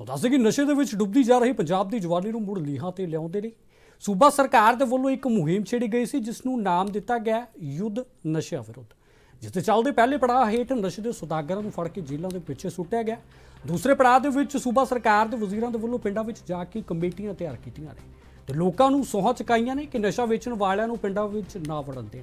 ਸੋ ਦੱਸਦੇ ਕਿ ਨਸ਼ੇ ਦੇ ਵਿੱਚ ਡੁੱਬਦੀ ਜਾ ਰਹੀ ਪੰਜਾਬ ਦੀ ਜਵਾਨੀ ਨੂੰ ਮੁੜ ਲੀਹਾਂ ਤੇ ਲਿਆਉਂਦੇ ਲਈ ਸੂਬਾ ਸਰਕਾਰ ਦੇ ਵੱਲੋਂ ਇੱਕ ਮੁਹਿੰਮ ਛੇੜੀ ਗਈ ਸੀ, ਜਿਸ ਨੂੰ ਨਾਮ ਦਿੱਤਾ ਗਿਆ ਯੁੱਧ ਨਸ਼ਿਆਂ ਵਿਰੁੱਧ। ਜਿਸ ਦੇ ਚੱਲਦੇ ਪਹਿਲੇ ਪੜਾਅ ਹੇਠ ਨਸ਼ੇ ਦੇ ਸੁਦਾਗਰਾਂ ਨੂੰ ਫੜ ਕੇ ਜੇਲ੍ਹਾਂ ਦੇ ਪਿੱਛੇ ਸੁੱਟਿਆ ਗਿਆ। ਦੂਸਰੇ ਪੜਾਅ ਦੇ ਵਿੱਚ ਸੂਬਾ ਸਰਕਾਰ ਦੇ ਵਜ਼ੀਰਾਂ ਦੇ ਵੱਲੋਂ ਪਿੰਡਾਂ ਵਿੱਚ ਜਾ ਕੇ ਕਮੇਟੀਆਂ ਤਿਆਰ ਕੀਤੀਆਂ ਨੇ ਤੇ ਲੋਕਾਂ ਨੂੰ ਸੋਹਾਂ ਚੁਕਾਈਆਂ ਨੇ ਕਿ ਨਸ਼ਾ ਵੇਚਣ ਵਾਲਿਆਂ ਨੂੰ ਪਿੰਡਾਂ ਵਿੱਚ ਨਾ ਵੜਨ ਦੇਣ।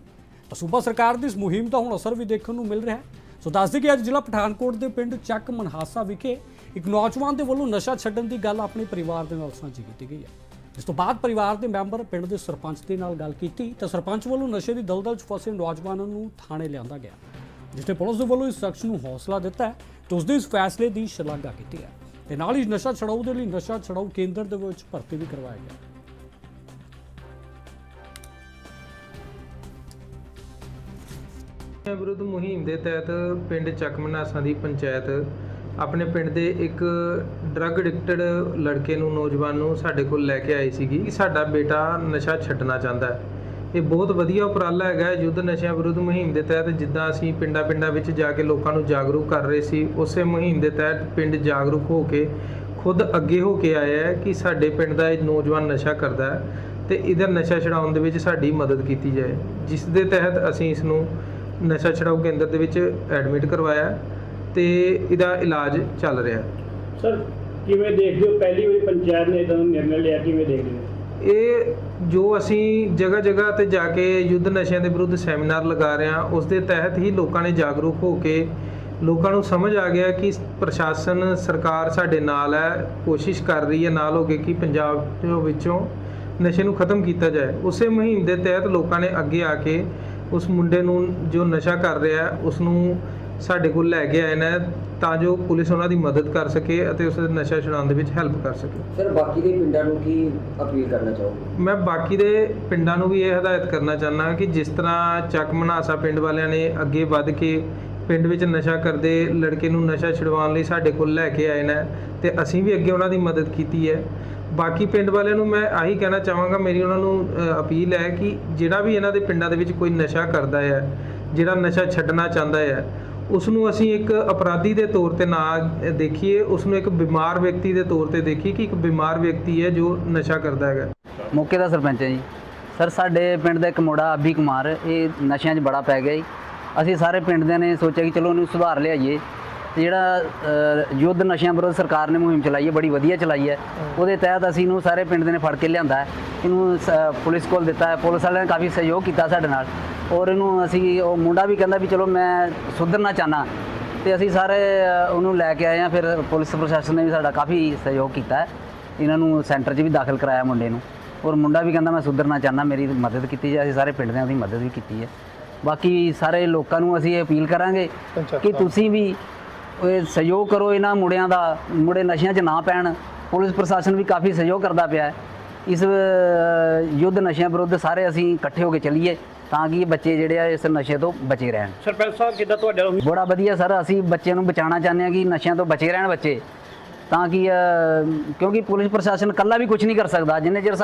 ਤਾਂ ਸੂਬਾ ਸਰਕਾਰ ਦੀ ਇਸ ਮੁਹਿੰਮ ਦਾ ਹੁਣ ਅਸਰ ਵੀ ਦੇਖਣ ਨੂੰ ਮਿਲ ਰਿਹਾ ਹੈ। ਸੋ ਦੱਸਦੇ ਕਿ ਅੱਜ ਜ਼ਿਲ੍ਹਾ ਪਠਾਨਕੋਟ ਦੇ ਪਿੰਡ ਚੱਕ ਮਨਹਾਸਾ ਵਿਖੇ ਇੱਕ ਨੌਜਵਾਨ ਦੇ ਵੱਲੋਂ ਨਸ਼ਾ ਛੱਡਣ ਦੀ ਗੱਲ ਆਪਣੇ ਪਰਿਵਾਰ ਦੇ ਨਾਲ ਸਾਂਝੀ ਕੀਤੀ ਗਈ ਹੈ। ਇਸ ਤੋਂ ਬਾਅਦ ਪਰਿਵਾਰ ਦੇ ਮੈਂਬਰ ਪਿੰਡ ਦੇ ਸਰਪੰਚ ਦੇ ਨਾਲ ਗੱਲ ਕੀਤੀ ਤਾਂ ਸਰਪੰਚ ਵੱਲੋਂ ਨਸ਼ੇ ਦੀ ਦਲਦਲ 'ਚ ਫਸੇ ਨੌਜਵਾਨਾਂ ਨੂੰ ਥਾਣੇ ਲਿਆਂਦਾ ਗਿਆ ਜਿਸ ਨੇ ਪੁਲਿਸ ਦੇ ਵੱਲੋਂ ਇਸ ਸ਼ਖਸ ਨੂੰ ਹੌਸਲਾ ਦਿੱਤਾ ਹੈ ਤੇ ਉਸ ਦੇ ਇਸ ਫੈਸਲੇ ਦੀ ਸ਼ਲਾਘਾ ਕੀਤੀ ਹੈ। ਤੇ ਨਾਲ ਹੀ ਨਸ਼ਾ ਛਡਾਊ ਦੇ ਲਈ ਨਸ਼ਾ ਛਡਾਊ ਕੇਂਦਰ ਦੇ ਵਿੱਚ ਭਰਤੀ ਵੀ ਕਰਵਾਇਆ ਗਿਆ। ਵਿਰੁੱਧ ਮੁਹਿੰਮ ਦੇ ਤਹਿਤ ਪਿੰਡ ਚੱਕਮਨਾਸਾਂ ਦੀ ਪੰਚਾਇਤ ਆਪਣੇ ਪਿੰਡ ਦੇ ਇੱਕ ਡਰੱਗ ਐਡਿਕਟਡ ਲੜਕੇ ਨੂੰ, ਨੌਜਵਾਨ ਨੂੰ ਸਾਡੇ ਕੋਲ ਲੈ ਕੇ ਆਈ ਸੀਗੀ ਕਿ ਸਾਡਾ ਬੇਟਾ ਨਸ਼ਾ ਛੱਡਣਾ ਚਾਹੁੰਦਾ ਹੈ। ਇਹ ਬਹੁਤ ਵਧੀਆ ਉਪਰਾਲਾ ਹੈਗਾ ਯੁੱਧ ਨਸ਼ਿਆਂ ਵਿਰੁੱਧ ਮੁਹਿੰਮ ਦੇ ਤਹਿਤ ਜਿੱਦਾਂ ਅਸੀਂ ਪਿੰਡਾਂ ਪਿੰਡਾਂ ਵਿੱਚ ਜਾ ਕੇ ਲੋਕਾਂ ਨੂੰ ਜਾਗਰੂਕ ਕਰ ਰਹੇ ਸੀ, ਉਸੇ ਮੁਹਿੰਮ ਦੇ ਤਹਿਤ ਪਿੰਡ ਜਾਗਰੂਕ ਹੋ ਕੇ ਖੁਦ ਅੱਗੇ ਹੋ ਕੇ ਆਇਆ ਹੈ ਕਿ ਸਾਡੇ ਪਿੰਡ ਦਾ ਇਹ ਨੌਜਵਾਨ ਨਸ਼ਾ ਕਰਦਾ ਹੈ ਤੇ ਇਹਦਾ ਨਸ਼ਾ ਛਡਾਉਣ ਦੇ ਵਿੱਚ ਸਾਡੀ ਮਦਦ ਕੀਤੀ ਜਾਏ। ਜਿਸ ਦੇ ਤਹਿਤ ਅਸੀਂ ਇਸ ਨੂੰ ਨਸ਼ਾ ਛਡਾਊ ਕੇਂਦਰ ਦੇ ਵਿੱਚ ਐਡਮਿਟ ਕਰਵਾਇਆ ਤੇ ਇਹਦਾ ਇਲਾਜ ਚੱਲ ਰਿਹਾ। ਸਰ ਕਿਵੇਂ ਦੇਖਦੇ ਹੋ? ਪਹਿਲੀ ਵਾਰੀ ਪੰਚਾਇਤ ਨੇ ਇਦਾਂ ਨਿਰਣਾ ਲਿਆ ਕਿਵੇਂ ਦੇਖਦੇ ਹੋ? ਇਹ ਜੋ ਅਸੀਂ ਜਗ੍ਹਾ ਜਗ੍ਹਾ ਤੇ ਜਾ ਕੇ ਯੁੱਧ ਨਸ਼ਿਆਂ ਦੇ ਵਿਰੁੱਧ ਸੈਮੀਨਾਰ ਲਗਾ ਰਹੇ ਹਾਂ ਉਸ ਦੇ ਤਹਿਤ ਹੀ ਲੋਕਾਂ ਨੇ ਜਾਗਰੂਕ ਹੋ ਕੇ ਲੋਕਾਂ ਨੂੰ ਸਮਝ ਆ ਗਿਆ ਕਿ ਪ੍ਰਸ਼ਾਸਨ ਸਰਕਾਰ ਸਾਡੇ ਨਾਲ ਹੈ ਕੋਸ਼ਿਸ਼ ਕਰ ਰਹੀ ਹੈ ਨਾਲ ਹੋ ਕੇ ਕਿ ਪੰਜਾਬ ਦੇ ਵਿੱਚੋਂ ਨਸ਼ੇ ਨੂੰ ਖਤਮ ਕੀਤਾ ਜਾਏ। ਉਸੇ ਮੁਹਿੰਮ ਦੇ ਤਹਿਤ ਲੋਕਾਂ ਨੇ ਅੱਗੇ ਆ ਕੇ ਉਸ ਮੁੰਡੇ ਨੂੰ ਜੋ ਨਸ਼ਾ ਕਰ ਰਿਹਾ ਹੈ ਉਸ ਨੂੰ ਸਾਡੇ ਕੋਲ ਲੈ ਕੇ ਆਏ ਨੇ ਤਾਂ ਜੋ ਪੁਲਿਸ ਉਹਨਾਂ ਦੀ ਮਦਦ ਕਰ ਸਕੇ ਅਤੇ ਉਸ ਦਾ ਨਸ਼ਾ ਛੁਡਾਉਣ ਦੇ ਵਿੱਚ ਹੈਲਪ ਕਰ ਸਕੇ। ਸਰ ਬਾਕੀ ਦੇ ਪਿੰਡਾਂ ਨੂੰ ਕੀ ਅਪੀਲ ਕਰਨਾ ਚਾਹੋਗੇ? ਮੈਂ ਬਾਕੀ ਦੇ ਪਿੰਡਾਂ ਨੂੰ ਵੀ ਇਹ ਹਦਾਇਤ ਕਰਨਾ ਚਾਹੁੰਦਾ ਕਿ ਜਿਸ ਤਰ੍ਹਾਂ ਚੱਕ ਮਨਾਸਾ ਪਿੰਡ ਵਾਲਿਆਂ ਨੇ ਅੱਗੇ ਵੱਧ ਕੇ ਪਿੰਡ ਵਿੱਚ ਨਸ਼ਾ ਕਰਦੇ ਲੜਕੇ ਨੂੰ ਨਸ਼ਾ ਛੁਡਵਾਉਣ ਲਈ ਸਾਡੇ ਕੋਲ ਲੈ ਕੇ ਆਏ ਨੇ ਤੇ ਅਸੀਂ ਵੀ ਅੱਗੇ ਉਹਨਾਂ ਦੀ ਮਦਦ ਕੀਤੀ ਹੈ। ਬਾਕੀ ਪਿੰਡ ਵਾਲਿਆਂ ਨੂੰ ਮੈਂ ਆਹੀ ਕਹਿਣਾ ਚਾਹਾਂਗਾ, ਮੇਰੀ ਉਹਨਾਂ ਨੂੰ ਅਪੀਲ ਹੈ ਕਿ ਜਿਹੜਾ ਵੀ ਇਹਨਾਂ ਦੇ ਪਿੰਡਾਂ ਦੇ ਵਿੱਚ ਕੋਈ ਨਸ਼ਾ ਕਰਦਾ ਹੈ, ਜਿਹੜਾ ਨਸ਼ਾ ਛੱਡਣਾ ਚਾਹੁੰਦਾ ਹੈ ਉਸ ਨੂੰ ਅਸੀਂ ਇੱਕ ਅਪਰਾਧੀ ਦੇ ਤੌਰ ਤੇ ਨਾ ਦੇਖੀਏ ਉਸ ਨੂੰ ਇੱਕ ਬਿਮਾਰ ਵਿਅਕਤੀ ਦੇ ਤੌਰ ਤੇ ਦੇਖੀਏ ਕਿ ਇੱਕ ਬਿਮਾਰ ਵਿਅਕਤੀ ਹੈ ਜੋ ਨਸ਼ਾ ਕਰਦਾ ਹੈਗਾ। ਮੌਕੇ ਦਾ ਸਰਪੰਚ ਹੈ ਜੀ। ਸਰ, ਸਾਡੇ ਪਿੰਡ ਦਾ ਇੱਕ ਮੁੰਡਾ ਅਭੀ ਕੁਮਾਰ, ਇਹ ਨਸ਼ਿਆਂ 'ਚ ਬੜਾ ਪੈ ਗਿਆ ਜੀ। ਅਸੀਂ ਸਾਰੇ ਪਿੰਡ ਦੇ ਨੇ ਸੋਚਿਆ ਕਿ ਚਲੋ ਉਹਨੂੰ ਸੁਧਾਰ ਲਿਆਈਏ। ਜਿਹੜਾ ਯੁੱਧ ਨਸ਼ਿਆਂ ਵਿਰੁੱਧ ਸਰਕਾਰ ਨੇ ਮੁਹਿੰਮ ਚਲਾਈ ਹੈ ਬੜੀ ਵਧੀਆ ਚਲਾਈ ਹੈ। ਉਹਦੇ ਤਹਿਤ ਅਸੀਂ ਇਹਨੂੰ ਸਾਰੇ ਪਿੰਡ ਦੇ ਨੇ ਫੜ ਕੇ ਲਿਆਂਦਾ ਹੈ। ਇਹਨੂੰ ਪੁਲਿਸ ਕੋਲ ਦਿੱਤਾ ਹੈ। ਪੁਲਿਸ ਵਾਲਿਆਂ ਨੇ ਕਾਫੀ ਸਹਿਯੋਗ ਕੀਤਾ ਸਾਡੇ ਨਾਲ। ਔਰ ਇਹਨੂੰ ਅਸੀਂ ਉਹ ਮੁੰਡਾ ਵੀ ਕਹਿੰਦਾ ਵੀ ਚਲੋ ਮੈਂ ਸੁਧਰਨਾ ਚਾਹਨਾ ਤੇ ਅਸੀਂ ਸਾਰੇ ਉਹਨੂੰ ਲੈ ਕੇ ਆਏ ਆ ਫਿਰ ਪੁਲਿਸ ਪ੍ਰਸ਼ਾਸਨ ਨੇ ਵੀ ਸਾਡਾ ਕਾਫੀ ਸਹਿਯੋਗ ਕੀਤਾ ਹੈ। ਇਹਨਾਂ ਨੂੰ ਸੈਂਟਰ 'ਚ ਵੀ ਦਾਖਲ ਕਰਾਇਆ ਮੁੰਡੇ ਨੂੰ। ਔਰ ਮੁੰਡਾ ਵੀ ਕਹਿੰਦਾ ਮੈਂ ਸੁਧਰਨਾ ਚਾਹੁੰਦਾ ਮੇਰੀ ਮਦਦ ਕੀਤੀ ਜਾਏ। ਅਸੀਂ ਸਾਰੇ ਪਿੰਡ ਦੇ ਦੀ ਮਦਦ ਵੀ ਕੀਤੀ ਹੈ। ਬਾਕੀ ਸਾਰੇ ਲੋਕਾਂ ਨੂੰ ਅਸੀਂ ਇਹ ਅਪੀਲ ਕਰਾਂਗੇ ਕਿ ਤੁਸੀਂ ਵੀ ਸਹਿਯੋਗ ਕਰੋ ਇਹਨਾਂ ਮੁੰਡਿਆਂ ਦਾ ਮੁੰਡੇ ਨਸ਼ਿਆਂ 'ਚ ਨਾ ਪੈਣ। ਪੁਲਿਸ ਪ੍ਰਸ਼ਾਸਨ ਵੀ ਕਾਫੀ ਸਹਿਯੋਗ ਕਰਦਾ ਪਿਆ ਹੈ। ਇਸ ਯੁੱਧ ਨਸ਼ਿਆਂ ਵਿਰੁੱਧ ਸਾਰੇ ਅਸੀਂ ਇਕੱਠੇ ਹੋ ਕੇ ਚੱਲੀਏ ਤਾਂ ਕਿ ਇਹ ਬੱਚੇ ਜਿਹੜੇ ਆ ਇਸ ਨਸ਼ੇ ਤੋਂ ਬਚੇ ਰਹਿਣ। ਸਰਪੰਚ ਸਾਹਿਬ ਕਿੱਦਾਂ ਤੁਹਾਡੇ ਵੱਲੋਂ ਬੜਾ ਵਧੀਆ ਸਰ ਅਸੀਂ ਬੱਚਿਆਂ ਨੂੰ ਬਚਾਉਣਾ ਚਾਹੁੰਦੇ ਹਾਂ ਕਿ ਨਸ਼ਿਆਂ ਤੋਂ ਬਚੇ ਰਹਿਣ ਬੱਚੇ। ਤਾਂ ਕਿ ਕਿਉਂਕਿ ਪੁਲਿਸ ਪ੍ਰਸ਼ਾਸਨ ਇਕੱਲਾ ਵੀ ਕੁਝ ਨਹੀਂ ਕਰ ਸਕਦਾ। ਜਿੰਨੇ ਚਿਰ